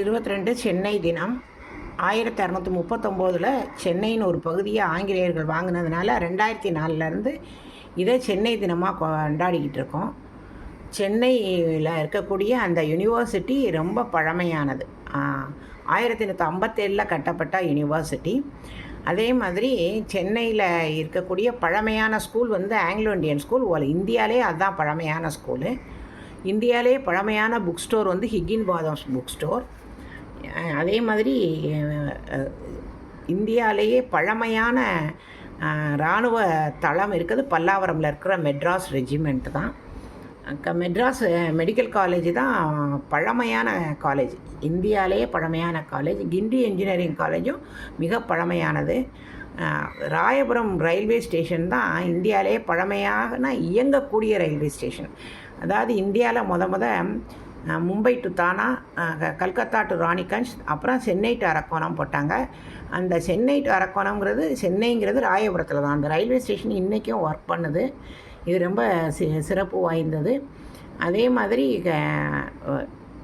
இருபத்தி ரெண்டு சென்னை தினம். ஆயிரத்தி அறநூற்றி முப்பத்தொம்போதில் சென்னைன்னு ஒரு பகுதியை ஆங்கிலேயர்கள் வாங்கினதுனால ரெண்டாயிரத்தி நாலுலேருந்து இதை சென்னை தினமாக கொண்டாடிக்கிட்டு இருக்கோம். சென்னையில் இருக்கக்கூடிய அந்த யூனிவர்சிட்டி ரொம்ப பழமையானது. ஆயிரத்தி எண்ணூற்றி ஐம்பத்தேழில் கட்டப்பட்ட யூனிவர்சிட்டி. அதே மாதிரி சென்னையில் இருக்கக்கூடிய பழமையான ஸ்கூல் வந்து ஆங்கிலோ இண்டியன் ஸ்கூல். இந்தியாவிலே அதுதான் பழமையான ஸ்கூலு. இந்தியாவிலே பழமையான புக் ஸ்டோர் வந்து ஹிக்கின் பாதம்ஸ் புக் ஸ்டோர். அதே மாதிரி இந்தியாவிலேயே பழமையான இராணுவ தளம் இருக்குது. பல்லாவரமில் இருக்கிற மெட்ராஸ் ரெஜிமெண்ட் தான். க மெட்ராஸ் மெடிக்கல் காலேஜ் தான் பழமையான காலேஜ். இந்தியாவிலேயே பழமையான காலேஜ். கிண்டி இன்ஜினியரிங் காலேஜும் மிக பழமையானது. ராயபுரம் ரயில்வே ஸ்டேஷன் தான் இந்தியாவிலேயே பழமையான இயங்கக்கூடிய ரயில்வே ஸ்டேஷன். அதாவது இந்தியாவில் முத முத மும்பை டு தானா க- கல்கத்தா டு ராணிகஞ்ச் அப்புறம் சென்னை டு அரக்கோணம் போட்டாங்க. அந்த சென்னை டு அரக்கோணம்ங்கிறது சென்னைங்கிறது ராயபுரத்தில் தான். அந்த ரயில்வே ஸ்டேஷன் இன்றைக்கும் ஒர்க் பண்ணுது. இது ரொம்ப சி சிறப்பு வாய்ந்தது. அதே மாதிரி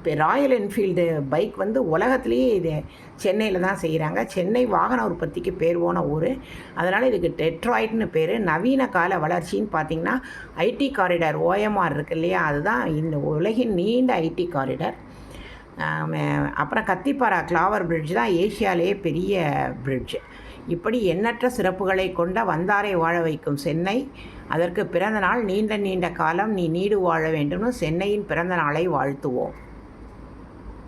இப்போ ராயல் என்ஃபீல்டு பைக் வந்து உலகத்துலேயே இது சென்னையில் தான் செய்கிறாங்க சென்னை வாகன உற்பத்திக்கு பேர் போன ஊர். அதனால் இதுக்கு டெட்ராய்ட்னு பேர். நவீன கால வளர்ச்சின்னு பார்த்தீங்கன்னா ஐடி காரிடார் ஓஎம்ஆர் இருக்கு இல்லையா? அதுதான் இந்த உலகின் நீண்ட ஐடி காரிடார் அப்புறம் கத்திப்பாரா கிளாவர் பிரிட்ஜ் தான் ஏசியாலேயே பெரிய பிரிட்ஜ் இப்படி எண்ணற்ற சிறப்புகளை கொண்ட வந்தாரை வாழ வைக்கும் சென்னை. அதற்கு பிறந்த நாள் நீண்ட நீண்ட காலம் நீ நீடு வாழ வேண்டும்னு சென்னையின் பிறந்த நாளை வாழ்த்துவோம்.